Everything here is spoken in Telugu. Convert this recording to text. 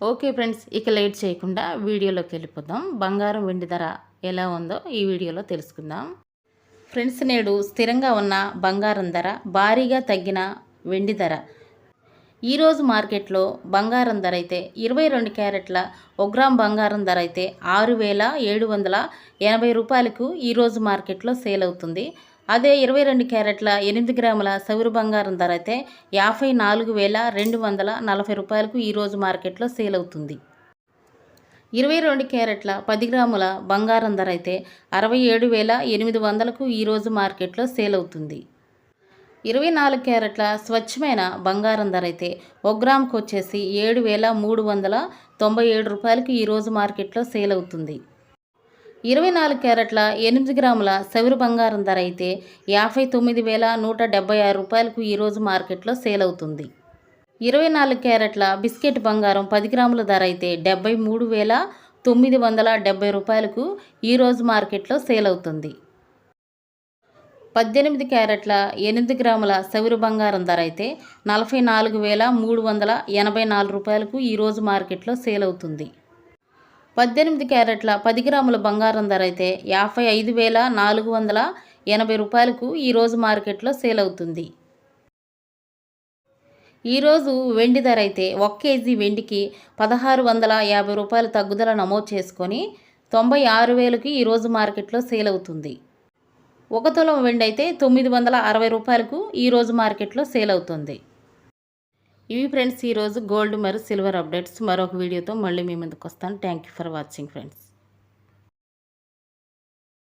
ఓకే ఫ్రెండ్స్ ఇక లేట్ చేయకుండా వీడియోలోకి వెళ్ళిపోదాం. బంగారం వెండి ధర ఎలా ఉందో ఈ వీడియోలో తెలుసుకుందాం. ఫ్రెండ్స్ నేడు స్థిరంగా ఉన్న బంగారం ధర భారీగా తగ్గిన వెండి ధర. ఈరోజు మార్కెట్లో బంగారం ధర అయితే ఇరవై రెండు క్యారెట్ల ఒక గ్రామ్ బంగారం ధర అయితే ఆరు వేల ఏడు వందల ఎనభై రూపాయలకు ఈరోజు మార్కెట్లో సేల్ అవుతుంది. అదే ఇరవై రెండు క్యారెట్ల ఎనిమిది గ్రాముల సౌరు బంగారం ధర అయితే యాభై నాలుగు వేల రెండు వందల నలభై రూపాయలకు ఈరోజు మార్కెట్లో సేల్ అవుతుంది. ఇరవై రెండు క్యారెట్ల పది గ్రాముల బంగారం ధర అయితే అరవై ఏడు వేల ఎనిమిది వందలకు ఈరోజు మార్కెట్లో సేల్ అవుతుంది. ఇరవై నాలుగు క్యారెట్ల స్వచ్ఛమైన బంగారం ధర అయితే ఒక గ్రాముకు వచ్చేసి ఏడు వేల మూడు వందల తొంభై ఏడు రూపాయలకు ఈరోజు మార్కెట్లో సేల్ అవుతుంది. ఇరవై నాలుగు క్యారెట్ల ఎనిమిది గ్రాముల సవిరు బంగారం ధర అయితే యాభై తొమ్మిది వేల నూట డెబ్బై ఆరు రూపాయలకు ఈరోజు మార్కెట్లో సేల్ అవుతుంది. ఇరవై నాలుగు క్యారెట్ల బిస్కెట్ బంగారం పది గ్రాముల ధర అయితే డెబ్బై మూడు వేల తొమ్మిది వందల డెబ్బై రూపాయలకు ఈరోజు మార్కెట్లో సేల్ అవుతుంది. పద్దెనిమిది క్యారెట్ల ఎనిమిది గ్రాముల సవిరు బంగారం ధర అయితే నలభై నాలుగు వేల మూడు వందల ఎనభై నాలుగు రూపాయలకు ఈరోజు మార్కెట్లో సేల్ అవుతుంది. పద్దెనిమిది క్యారెట్ల పది గ్రాముల బంగారం ధర అయితే యాభై ఐదు వేల నాలుగు వందల ఎనభై రూపాయలకు ఈరోజు మార్కెట్లో సేల్ అవుతుంది. ఈరోజు వెండి ధర అయితే ఒక కేజీ వెండికి పదహారు వందల యాభై రూపాయల తగ్గుదల నమోదు చేసుకొని తొంభై ఆరు వేలకి ఈరోజు మార్కెట్లో సేల్ అవుతుంది. ఒక తులం వెండి అయితే తొమ్మిది వందల అరవై రూపాయలకు ఈరోజు మార్కెట్లో సేల్ అవుతుంది. ఇవి ఫ్రెండ్స్ ఈరోజు గోల్డ్ మరియు సిల్వర్ అప్డేట్స్. మరొక వీడియోతో మళ్ళీ మీ ముందుకు వస్తాను. Thank you for watching friends